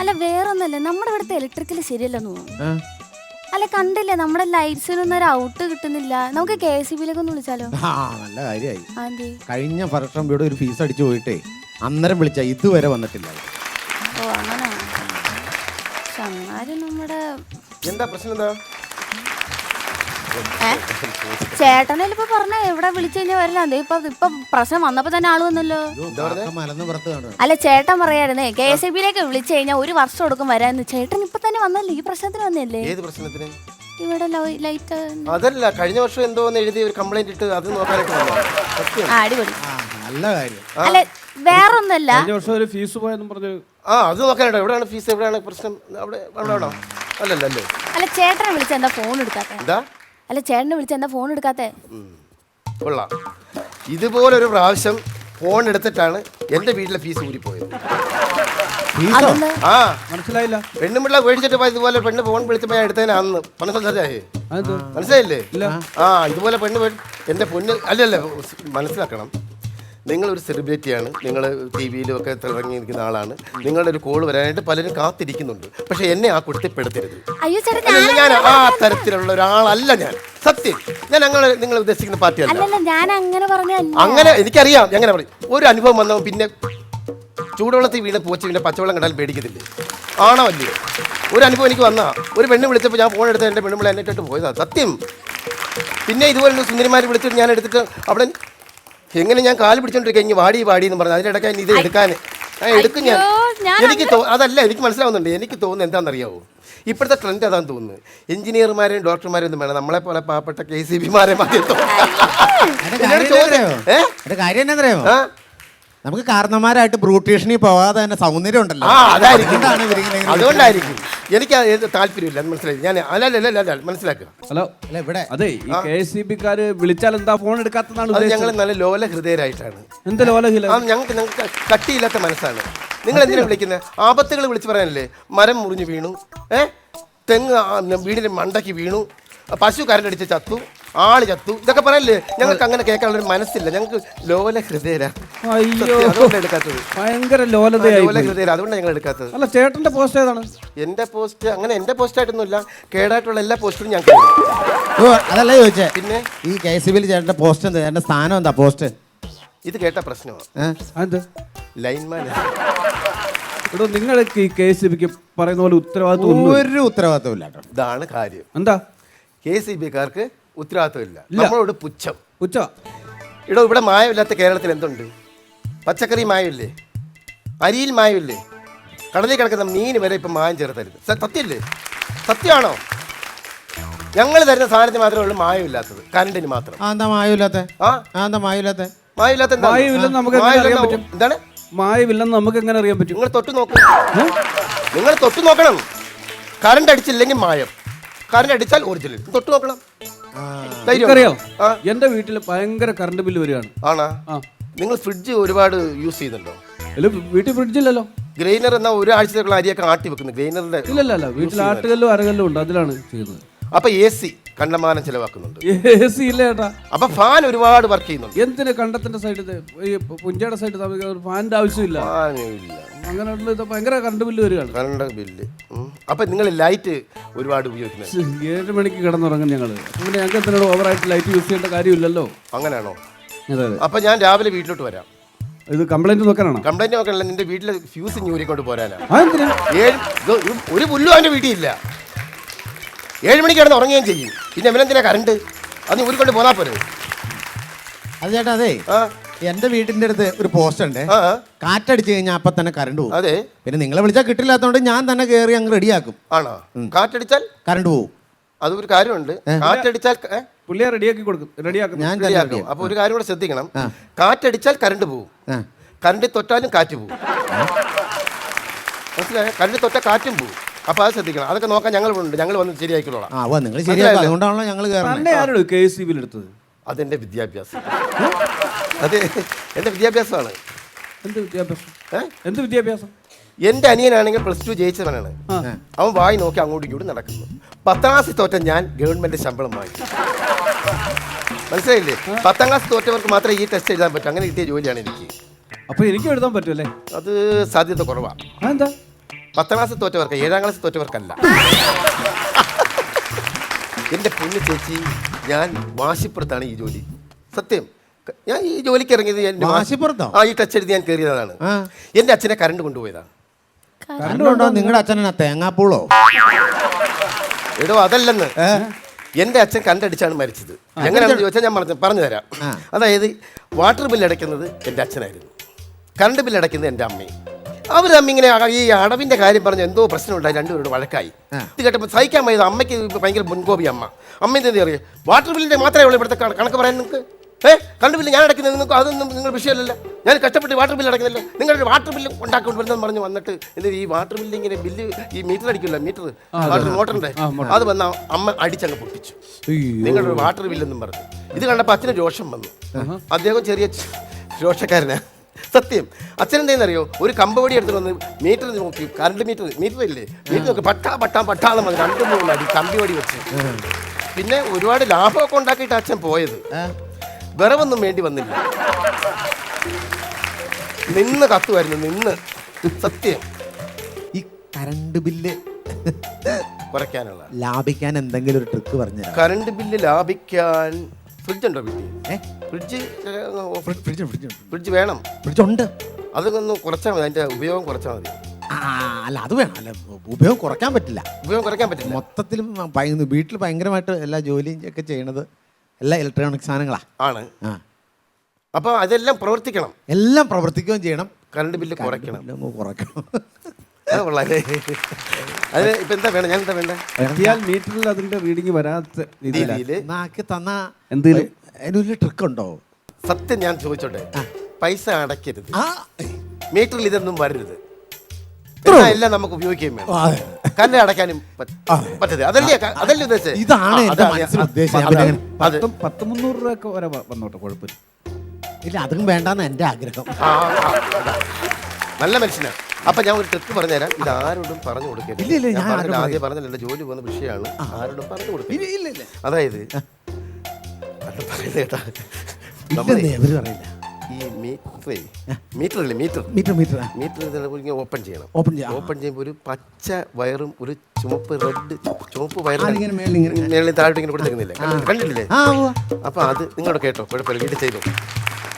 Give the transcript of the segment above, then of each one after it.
അല്ല വേറൊന്നല്ല നമ്മുടെ ഇവിടുത്തെ ഇലക്ട്രിക്കൽ ശരിയല്ലെന്ന് തോന്നുന്നു. അല്ല കണ്ടില്ലേ? നമ്മുടെ ലൈറ്റ്സിനൊന്നും ഒരു ഔട്ട് കിട്ടുന്നില്ല. നമുക്ക് കെ എസ് ബിയിലേക്ക് ഒന്ന് വിളിച്ചാലോ? ആ നല്ല കാര്യമായി. ആന്റി. കഴിഞ്ഞ വർഷം ഇവിടെ ഒരു ഫീസ് അടിച്ചു പോയിട്ടേ അന്നേരം വിളിച്ച ഇതുവരെ വന്നിട്ടില്ല. ഓ അങ്ങനെ. നമ്മുടെ എന്താ പ്രശ്നം എന്താ? ഇപ്പൊ പറഞ്ഞ എവിടെ വിളിച്ചു കഴിഞ്ഞാൽ വരില്ല. ഇപ്പൊ ഇപ്പൊ പ്രശ്നം വന്നപ്പോ തന്നെ ആൾ വന്നല്ലോ. അല്ല ചേട്ടൻ പറയായിരുന്നേ കെ എസ് ബിയിലേക്ക് വിളിച്ചു കഴിഞ്ഞാൽ ഒരു വർഷം എടുക്കും വരാന്ന്. ചേട്ടൻ ഇപ്പൊ തന്നെ വന്നല്ലോ ഈ പ്രശ്നത്തിന് വന്നല്ലേ? ഏത് പ്രശ്നത്തിന്? ഇവിടെ ലൈറ്റ്. അതല്ല കഴിഞ്ഞ വർഷം എന്തോ എഴുതി ഒരു കംപ്ലൈന്റ് ഇട്ട് അത് നോക്കാനായിട്ട് ആ അടിപൊളി. ആ നല്ല കാര്യം. അല്ല വേറൊന്നല്ല. വർഷം ഒരു ഫീസ് പോയെന്നും പറഞ്ഞ് ആ അത് നോക്കാനായിട്ടോ എവിടെയാണ് ഫീസ്? എവിടെയാണ് പ്രശ്നം? അവിടെ അവിടെ അവിടെ അല്ലല്ല അല്ലേ അല്ല ചേട്ടനെ വിളിച്ച എന്താ ഫോൺ എടുക്കാത്ത? എന്താ? അല്ല ചേട്ടനെ വിളിച്ച എന്താ ഫോൺ എടുക്കാത്തെ. കൊള്ളാം. ഇതുപോലൊരു പ്രാവശ്യം ഫോൺ എടുത്തിട്ടാണ് എന്റെ വീട്ടിലെ ഫീസ് ഊരിപ്പോയത്. പോയത് അതൊന്ന് ആ. മനസ്സിലായില്ല. പെണ്ണുമ്പിള്ള മേടിച്ചിട്ട് പോയി ഇതുപോലെ പെണ്ണ് ഫോൺ വിളിച്ചപ്പോൾ ഞാൻ എടുത്തതിന് അന്ന്. മനസ്സിലായേ മനസ്സിലായില്ലേ? ആ ഇതുപോലെ പെണ്ണ് എന്റെ പൊന്ന് അല്ലല്ല മനസ്സിലാക്കണം. നിങ്ങളൊരു സെലിബ്രിറ്റിയാണ്. നിങ്ങൾ ടി വിയിലും ഒക്കെ തിളങ്ങിയിരിക്കുന്ന ആളാണ്. നിങ്ങളുടെ ഒരു കോൾ വരാനായിട്ട് പലരും കാത്തിരിക്കുന്നുണ്ട്. പക്ഷെ എന്നെ ആ കുട്ടിപ്പെടുത്തരുത് പെടുത്തരുത് അയ്യോ ഞാൻ ആ തരത്തിലുള്ള ഒരാളല്ല ഞാൻ. സത്യം. ഞാൻ അങ്ങനെ നിങ്ങൾ ഉദ്ദേശിക്കുന്ന പാർട്ടിയല്ല. അല്ലല്ല ഞാൻ അങ്ങനെ പറഞ്ഞല്ല അങ്ങനെ എനിക്കറിയാം. എങ്ങനെ പറയും. ഒരു അനുഭവം വന്നവൻ പിന്നെ ചൂടുവെള്ളത്തിൽ വീണ് പോച്ച് പിന്നെ പച്ചവെള്ളം കണ്ടാൽ പേടിക്കത്തില്ലേ? ആണോ അല്ലേ ഒരു അനുഭവം എനിക്ക് വന്നാ. ഒരു പെണ്ണ് വിളിച്ചപ്പോൾ ഞാൻ ഫോൺ എടുത്ത് എന്റെ പെണ്ണുമ്പോൾ എന്നെ ഇട്ടിട്ട് പോയതാ. സത്യം. പിന്നെ ഇതുപോലെ സുന്ദരിമാരെ വിളിച്ചിട്ട് ഞാൻ എടുത്തിട്ട് അവിടെ എങ്ങനെ ഞാൻ കാൽ പിടിച്ചോണ്ടിരിക്കുക ഇങ്ങനെ വാടി വാടി എന്ന് പറഞ്ഞു. അതിനിടയ്ക്ക് ഇത് എടുക്കാൻ എടുക്കും ഞാൻ. എനിക്ക് തോ അതല്ല എനിക്ക് മനസ്സിലാവുന്നുണ്ട്. എനിക്ക് തോന്നുന്നത് എന്താണെന്നറിയാവോ? ഇപ്പോഴത്തെ ട്രെൻഡ് അതാന്ന് തോന്നുന്നു. എഞ്ചിനീയർമാരെയും ഡോക്ടർമാരെയും ഒന്നും വേണം. നമ്മളെ പോലെ പാവപ്പെട്ട കെ സി ബിമാരെ മതി കാര്യം നമുക്ക് കാരണന്മാരായിട്ട് ബ്രൂട്ടീഷനിൽ പോവാതെ തന്നെ സൗന്ദര്യം ഉണ്ടല്ലോ ആ അതായിരിക്കും. അതുകൊണ്ടാണ് ഇവരിങ്ങനെ ഇങ്ങനെ അതുകൊണ്ടായിരിക്കും. എനിക്ക് അത് താല്പര്യമില്ല അത് മനസ്സിലായി. ഞാൻ അല്ലല്ല അല്ല അല്ല അല്ല മനസ്സിലാക്കുക. ഹലോ. അല്ല ഇവിടെ. അതെ ഈ കെ എസ് സി ബിക്കാര് വിളിച്ചാൽ എന്താ ഫോൺ എടുക്കാത്തതാണ് അത് ഞങ്ങൾ ഉദ്ദേശിച്ചത് നല്ല ലോല ഹൃദയരായിട്ടാണ്. എന്ത് ആ ഞങ്ങൾക്ക് ഞങ്ങൾക്ക് കട്ടിയില്ലാത്ത മനസ്സാണ്. നിങ്ങൾ എന്തിനാ വിളിക്കുന്നത് ആപത്തുകൾ വിളിച്ച് പറയാനല്ലേ? മരം മുറിഞ്ഞു വീണു. ഏ? തെങ്ങ് ആ, വീടിന്റെ മണ്ടയ്ക്ക് വീണു. പശു കരണ്ടടിച്ച് ചത്തു. ആൾ ചത്തു. ഇതൊക്കെ പറയല്ലേ? ഞങ്ങൾക്ക് അങ്ങനെ കേൾക്കാനുള്ള ഒരു മനസ്സില്ല. ഞങ്ങൾക്ക് ലോല ഹൃദയരാ. അയ്യോ. എടുക്കാത്തത്. ഭയങ്കര ആ, ലോലതയായി ലോല ഹൃദയര. അതുകൊണ്ടാണ് ഞങ്ങൾ എടുക്കാത്തത്. അല്ല ചേട്ടന്റെ പോസ്റ്റ് ഏതാണ്? എന്റെ പോസ്റ്റ് അങ്ങനെ എന്റെ പോസ്റ്റ് ആയിട്ടൊന്നുമില്ല. കേടായിട്ടുള്ള എല്ലാ പോസ്റ്റും ഞാൻ കേടും. അതല്ല ചോദിച്ചേ? പിന്നെ? ഈ കെ സി ബിയിൽ ചേട്ടന്റെ പോസ്റ്റ് എന്താ? ചേട്ടന്റെ സ്ഥാനം എന്താ പോസ്റ്റ്? ഇത് കേട്ട പ്രശ്നമാണ്? ലൈൻമാൻ ഇവിടെ നിങ്ങൾക്ക് ഈ കെ സി ബിക്ക് പറയുന്ന പോലെ ഉത്തരവാദിത്വം ഒരു ഉത്തരവാദിത്വം ഇല്ല ഇതാണ് കാര്യം. എന്താ? കെ സി ബിക്കാർക്ക് ഉത്തരവാദിത്വമില്ല. നമ്മളോട് പുച്ഛം. പുച്ഛം. ഇടോ ഇവിടെ മായമില്ലാത്ത കേരളത്തിൽ എന്തുണ്ട്? പച്ചക്കറി മായമില്ലേ? അരിയിൽ മായമില്ലേ? കടലിൽ കിടക്കുന്ന മീൻ വരെ ഇപ്പം മായം ചേർത്തരുത്. സത്യമില്ലേ? സത്യമാണോ? ഞങ്ങൾ തരുന്ന സാധനത്തിന് മാത്രമേ ഉള്ളൂ മായമില്ലാത്തത്. കറണ്ടിന് മാത്രം. ആ എന്താ മായമില്ലാത്ത? ആ? ആ എന്താ മായമില്ലാത്ത? മായമില്ലാത്ത എന്താ? മായമില്ലെന്ന് നമുക്ക് എങ്ങനെ മായമില്ലെന്ന് അറിയാൻ പറ്റും? എന്താണ്? മായവില്ലെന്ന് നമുക്ക് എങ്ങനെ അറിയാൻ പറ്റും? നിങ്ങൾ തൊട്ട് നോക്കണം നിങ്ങൾ തൊട്ട് നോക്കണം. കറണ്ട് അടിച്ചില്ലെങ്കിൽ മായം. കറണ്ട് അടിച്ചാൽ ഒറിജിനൽ. തൊട്ട് നോക്കണം. അറിയോ എന്റെ വീട്ടിൽ ഭയങ്കര കറണ്ട് ബില്ല് വരികയാണ്. ആണോ? നിങ്ങൾ ഫ്രിഡ്ജ് ഒരുപാട് യൂസ് ചെയ്യുന്നുണ്ടോ? അല്ല വീട്ടിൽ ഫ്രിഡ്ജില്ലല്ലോ ഗ്രൈനർ എന്ന ഒരാഴ്ചത്തേക്കുള്ള അരിയൊക്കെ ആട്ടി വെക്കുന്നു ഗ്രൈനറിന്റെ ഇല്ലല്ല വീട്ടിൽ ആട്ടുകല്ലും അരകല്ലും ഉണ്ട് അതിലാണ് ചെയ്യുന്നത്. അപ്പൊ എ സി കണ്ടമാനം ചെലവാക്കുന്നുണ്ട്. എ സി ഇല്ല ചേട്ടാ അപ്പൊ ഫാൻ ഒരുപാട് വർക്ക് ചെയ്യുന്നുണ്ട്. എന്തിന് കണ്ടത്തിന്റെ സൈഡ് ഈ പുഞ്ചയുടെ സൈഡ് ഫാനിന്റെ ആവശ്യമില്ല. ഫാനില്ല അങ്ങനെയുള്ള ഇത് ഭയങ്കര കറണ്ട് ബില്ല് വരികയാണ്. കറണ്ട് ബില്ല് ഉം. അപ്പൊ നിങ്ങൾ ലൈറ്റ് ഒരുപാട് ഉപയോഗിക്കുന്നത്. ഏഴ് മണിക്ക് കിടന്നുറങ്ങും ഞങ്ങൾ പിന്നെ ഞങ്ങൾക്ക് എന്തിനാണ് ഓവറായിട്ട് ലൈറ്റ് യൂസ് ചെയ്യേണ്ട കാര്യമില്ലല്ലോ? അങ്ങനെയാണോ? അപ്പൊ ഞാൻ രാവിലെ വീട്ടിലോട്ട് വരാം. ഇത് കംപ്ലൈന്റ് നോക്കാനാണോ കംപ്ലൈന്റ് നോക്കാനല്ല നിന്റെ വീട്ടിലെ ഫ്യൂസ് ഞൂരിക്കൊണ്ട് പോരാനാ. ഒരു- പുല്ലും അവന്റെ വീട്ടിൽ ഇല്ല ഏഴ് മണിക്ക് കിടന്ന് ഉറങ്ങുകയും ചെയ്യും. പിന്നെ ഇവനെന്തിനാ കറണ്ട് അത് നീ ഊരിക്കൊണ്ട് പോന്നാ പോരെ? അത് ചേട്ടാ അതെ ആ. എന്റെ വീടിന്റെ അടുത്ത് ഒരു പോസ്റ്റ് ഉണ്ട്. ആ കാറ്റടിച്ച് കഴിഞ്ഞാൽ അപ്പൊ തന്നെ കറണ്ട് പോകും. അതെ. പിന്നെ നിങ്ങളെ വിളിച്ചാൽ കിട്ടില്ലാത്തതുകൊണ്ട് ഞാൻ തന്നെ കയറി അങ്ങ് റെഡിയാക്കും ആണോ? കാറ്റടിച്ചാൽ? കറണ്ട് പോകും. അത് ഒരു കാര്യമുണ്ട്. കാറ്റടിച്ചാൽ ഏ? പുള്ളിയെ റെഡിയാക്കി കൊടുക്കും. റെഡിയാക്കും ഞാൻ തന്നെ ശരിയാക്കും റെഡിയാക്കും അപ്പൊ ഒരു കാര്യം കൂടെ ശ്രദ്ധിക്കണം. കാറ്റടിച്ചാൽ കറണ്ട് പോകും. ആ. കറണ്ട് തൊട്ടാലും കാറ്റ് പോകും. മനസ്സിലായ? കറണ്ട് തൊട്ടാൽ കാറ്റും പോകും. അപ്പൊ അത് ശ്രദ്ധിക്കണം. അതൊക്കെ നോക്കാൻ ഞങ്ങൾ ഉണ്ട് ഞങ്ങൾ വന്ന് ശരിയാക്കിക്കോളാം. ആ വാ നിങ്ങൾ ശരിയാക്കും. അതുകൊണ്ടാണല്ലോ ഞങ്ങൾ കയറുന്നത് തന്നെ ആരോട് കെ എസ് സി എടുത്തത്? അതെന്റെ വിദ്യാഭ്യാസം. അത് എന്റെ വിദ്യാഭ്യാസമാണ്. എന്ത് വിദ്യാഭ്യാസം? ഏ? എന്ത് വിദ്യാഭ്യാസം? എന്റെ അനിയനാണെങ്കിൽ പ്ലസ് ടു ജയിച്ചവനാണ്. അവൻ വായി നോക്കി അങ്ങോട്ടും ഇങ്ങോട്ടും നടക്കുന്നു. പത്താം ക്ലാസ്സിൽ തോറ്റ ഞാൻ ഗവൺമെന്റ് ശമ്പളം വാങ്ങി. മനസ്സിലായില്ലേ? പത്താം ക്ലാസ് തോറ്റവർക്ക് മാത്രമേ ഈ ടെസ്റ്റ് എഴുതാൻ പറ്റൂ. അങ്ങനെ കിട്ടിയ ജോലിയാണ് എനിക്ക്. അപ്പൊ എനിക്ക് എഴുതാൻ പറ്റുമല്ലേ അത് സാധ്യത കുറവാണ് ആ, എന്താ പത്താം ക്ലാസ് തോറ്റവർക്ക് ഏഴാം ക്ലാസ് തോറ്റവർക്കല്ല. എന്റെ പൊന്നു ചേച്ചി ഞാൻ വാശിപ്പുറത്താണ് ഈ ജോലി. സത്യം. ഞാൻ ഈ ജോലിക്ക് ഇറങ്ങിയത് ഞാൻ വാശിപ്പുറത്തോ? ആ ഈ ടച്ച് എഴുതി ഞാൻ കയറിയതാണ്. എന്റെ അച്ഛനെ കറണ്ട് കൊണ്ടുപോയതാണ്. കണ്ടുണ്ടോ നിങ്ങളുടെ അച്ഛനെ തേങ്ങാപ്പൂളോ? എടോ അതല്ലെന്ന്. എന്റെ അച്ഛൻ കണ്ടടിച്ചാണ് മരിച്ചത്. എങ്ങനെയാണെന്ന് ചോദിച്ചാൽ ഞാൻ പറഞ്ഞു പറഞ്ഞു തരാം അതായത് വാട്ടർ ബില്ല് അടയ്ക്കുന്നത് എന്റെ അച്ഛനായിരുന്നു. കറണ്ട് ബില്ല് അടയ്ക്കുന്നത് എന്റെ അമ്മയും. അവർ ആ- ഈ അടവിന്റെ കാര്യം പറഞ്ഞ് എന്തോ പ്രശ്നം ഉണ്ടായി രണ്ടുപേരോട് വഴക്കായി. ഇത് കേട്ടപ്പോൾ സഹിക്കാൻ വയ്യത് അമ്മയ്ക്ക് ഭയങ്കര മുൻകോപി അമ്മ. അമ്മ എന്താ അറിയാം വാട്ടർ ബില്ലിന്റെ മാത്രമേ ഉള്ളൂ ഇവിടുത്തെ കണക്ക് പറയാൻ നിങ്ങൾക്ക് ഏ? കറണ്ട് ബില്ല് ഞാൻ അടയ്ക്കുന്നത് നിങ്ങൾക്ക് അതൊന്നും നിങ്ങൾ വിഷയമല്ലല്ലോ. ഞാൻ കഷ്ടപ്പെട്ട് വാട്ടർ ബില്ല് അടയ്ക്കുന്നില്ല നിങ്ങളുടെ വാട്ടർ ബില്ല് ഉണ്ടാക്കി വരുന്നെന്ന് പറഞ്ഞ് വന്നിട്ട് എന്നിട്ട് ഈ വാട്ടർ ബില്ല് ഇങ്ങനെ ബില്ല് ഈ മീറ്റർ അടിക്കില്ല മീറ്റർ വാട്ടർ മോട്ടറിന്റെ അത്. വന്ന അമ്മ അടിച്ചങ്ങ് പൊട്ടിച്ചു. നിങ്ങളുടെ വാട്ടർ ബില്ലെന്നും പറഞ്ഞു. ഇത് കണ്ടപ്പോൾ അച്ഛന് രോഷം വന്നു. അദ്ദേഹം ചെറിയ ച- രോഷക്കാരനാ. സത്യം. അച്ഛൻ എന്താണെന്നറിയോ ഒരു കമ്പവടി എടുത്ത് വന്ന് മീറ്റർ നോക്കി കറണ്ട് മീറ്റർ മീറ്റർ ഇല്ലേ? മീറ്റർ നോക്കി പട്ടാ പട്ടാ പട്ടാളം മതി രണ്ട് മൂന്ന് അടി കമ്പി വടി വെച്ച്. പിന്നെ ഒരുപാട് ലാഭമൊക്കെ ഉണ്ടാക്കിയിട്ട് അച്ഛൻ പോയത്. വിറവൊന്നും വേണ്ടി വന്നില്ല. നിന്ന് കത്തുമായിരുന്നു നിന്ന്. സത്യം. ഈ കറണ്ട് ബില്ല് കുറയ്ക്കാനുള്ള. ലാഭിക്കാൻ എന്തെങ്കിലും ഒരു ട്രിക്ക് പറഞ്ഞു കറണ്ട് ബില്ല് ലാഭിക്കാൻ ഫ്രിഡ്ജ് ഉണ്ടോ വീട്ടിൽ? ഏ? ഫ്രിഡ്ജ് ഫ്രിഡ്ജ് ഫ്രിഡ്ജ് ഫ്രിഡ്ജ് വേണം ഫ്രിഡ്ജ് ഉണ്ട് അതൊന്ന് കുറച്ചാൽ മതി അതിന്റെ ഉപയോഗം കുറച്ചാൽ മതി. ആ അല്ല അത് വേണം. അല്ല ഉപയോഗം കുറയ്ക്കാൻ പറ്റില്ല. ഉപയോഗം കുറയ്ക്കാൻ പറ്റില്ല. മൊത്തത്തിലും ഭയ- വീട്ടിൽ ഭയങ്കരമായിട്ട് എല്ലാ ജോലിയും ഒക്കെ ചെയ്യണത് എല്ലാ ഇലക്ട്രോണിക് സാധനങ്ങളാ. ആണ്. ആ. അപ്പോൾ അതെല്ലാം പ്രവർത്തിക്കണം. എല്ലാം പ്രവർത്തിക്കുകയും ചെയ്യണം. കറണ്ട് ബില്ല് കുറയ്ക്കണം. ഒന്ന് കുറയ്ക്കണം. അതിന് ഇപ്പം എന്താ വേണം ഞാൻ എന്താ വേണ്ട എത്തിയാൽ മീറ്ററിൽ അതിന്റെ റീഡിങ് വരാത്ത രീതിയിൽ നാക്കി തന്ന എന്തേലും? അതിനൊരു ട്രിക്ക് ഉണ്ടോ? സത്യം ഞാൻ ചോദിച്ചോട്ടെ. പൈസ അടയ്ക്കരുത്. ആ. മീറ്ററിൽ ഇതൊന്നും വരരുത്. എല്ലാം നമുക്ക് ഉപയോഗിക്കുകയും വേണം. അതെ. കല്ല് അടയ്ക്കാനും പറ്റത് അതല്ലേ അതല്ലേ ഉദ്ദേശിച്ചത്? ഇതാണ് പത്ത് മുന്നൂറ് രൂപ വരെ വ- വന്നോട്ടെ കുഴപ്പമില്ല ഇല്ല അതും വേണ്ടെന്ന് എന്റെ ആഗ്രഹം. നല്ല മനുഷ്യനാണ് അപ്പൊ ഞാൻ ഒരു ട്രിക്ക് പറഞ്ഞുതരാം. ഇത് ആരോടും പറഞ്ഞു കൊടുക്കില്ല ഇല്ല, ഇല്ല, ഞാൻ പറഞ്ഞില്ല, ആരോടും ആദ്യം പറഞ്ഞില്ല ജോലി പോകുന്ന വിഷയമാണ്. ആരോടും പറഞ്ഞു കൊടുക്കില്ല ഇല്ല ഇല്ല. അതായത് അത് പറയുന്നത് കേട്ടാ. നമ്മളെ ഇല്ലെന്നേ അവർ പറയില്ല. ഈ meter meter meter meter meter ഇങ്ങനെ ഓപ്പൺ ചെയ്യണം. ഓപ്പൺ ചെയ്യാം ഓപ്പൺ ചെയ്യുമ്പോൾ ഒരു പച്ച വയറും ഒരു ചുമപ്പ് റെഡ് ചുമപ്പ് വയറും അതിങ്ങനെ മേളിൽ ഇങ്ങനെ- മേളിൽ താഴോട്ട് ഇങ്ങനെ കൊടുത്തേക്കുന്നില്ലേ? കണ്ടിട്ടില്ലേ? ആ ഉവ്വ. അപ്പൊ അത് നിങ്ങളോട് കേട്ടോ. കുഴപ്പമില്ല വീട്ടിൽ ചെയ്തു.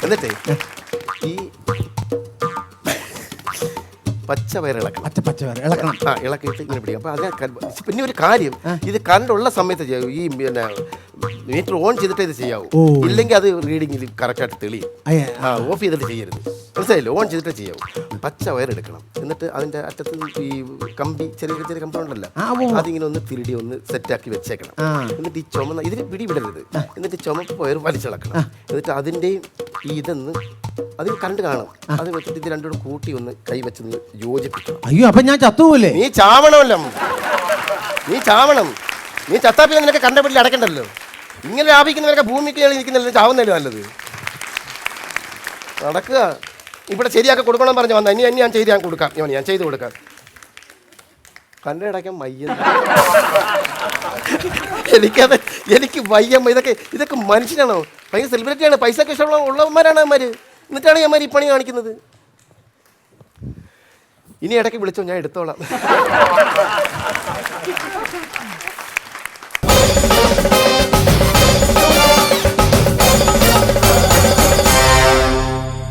എന്നിട്ടേ ഈ പച്ച ഇളക്കണം. പച്ച ഇളക്കണം. ആ ഇളക്കിയിട്ട് ഇങ്ങനെ പിടിക്കും. അപ്പൊ അതിനെ കൽ- പിന്നെ ഒരു കാര്യം ഇത് കണ്ടുള്ള സമയത്ത് ചെയ്യൂ. ഈ പിന്നെ മീറ്റർ ഓൺ ചെയ്തിട്ടേ ഇത് ചെയ്യാവൂ. ഇല്ലെങ്കിൽ അത് റീഡിങ്ങിൽ കറക്റ്റായിട്ട് തെളിയും. ആ ഓഫ് ചെയ്തിട്ട് ചെയ്യരുത്. മനസ്സിലായില്ലേ? ഓൺ ചെയ്തിട്ടേ ചെയ്യാവൂ. പച്ച വയർ എടുക്കണം. എന്നിട്ട് അതിന്റെ അറ്റത്ത് ഈ കമ്പി ചെറിയ ചെറിയ കമ്പി ഉണ്ടല്ലോ. അതിങ്ങനെ ഒന്ന് തിരിടി ഒന്ന് സെറ്റാക്കി വെച്ചേക്കണം. എന്നിട്ട് ഈ ചുമന്ന ഇതിന് പിടി വിടരുത് എന്നിട്ട് ചുമപ്പ് വയർ വലിച്ചിളക്കണം. എന്നിട്ട് അതിന്റെയും ഈ ഇതെന്ന് അതിൽ കണ്ട് കാണും. അത് വെച്ചിട്ട് ഇത് രണ്ടുകൂടെ കൂട്ടി ഒന്ന് കൈ വെച്ചൊന്ന് യോജിപ്പിക്കണം. അയ്യോ അപ്പൊ ഞാൻ ചത്തുപോലെ നീ ചാവണമല്ലോ. നീ ചാവണം. നീ ചത്താപ്പിനെ നിനക്ക് കണ്ടപിടിയിൽ അടക്കണ്ടല്ലോ ഇങ്ങനെ ലാഭിക്കുന്നവരൊക്കെ ഭൂമിക്ക് കയറി നിൽക്കുന്നില്ല ചാവുന്നല്ലേ നല്ലത്? നടക്കുക. ഇവിടെ ശരിയാക്കി കൊടുക്കണം പറഞ്ഞു വന്ന ഇനി ഞാൻ ചെയ്ത് ഞാൻ കൊടുക്കാം. ഞാൻ ഞാൻ ചെയ്ത് കൊടുക്കാം. കണ്ടടക്കാൻ വയ്യ എനിക്കത് എനിക്ക് വയ്യമ്മ ഇതൊക്കെ ഇതൊക്കെ മനുഷ്യനാണോ? ഭയങ്കര സെലിബ്രിറ്റിയാണ് പൈസ ഒക്കെ ഇഷ്ടമുള്ള ഉള്ളവന്മാരാണ് അവന്മാർ എന്നിട്ടാണ് ഞാൻ ഈ പണി കാണിക്കുന്നത്. ഇനി ഇടയ്ക്ക് വിളിച്ചോ? ഞാൻ എടുത്തോളാം.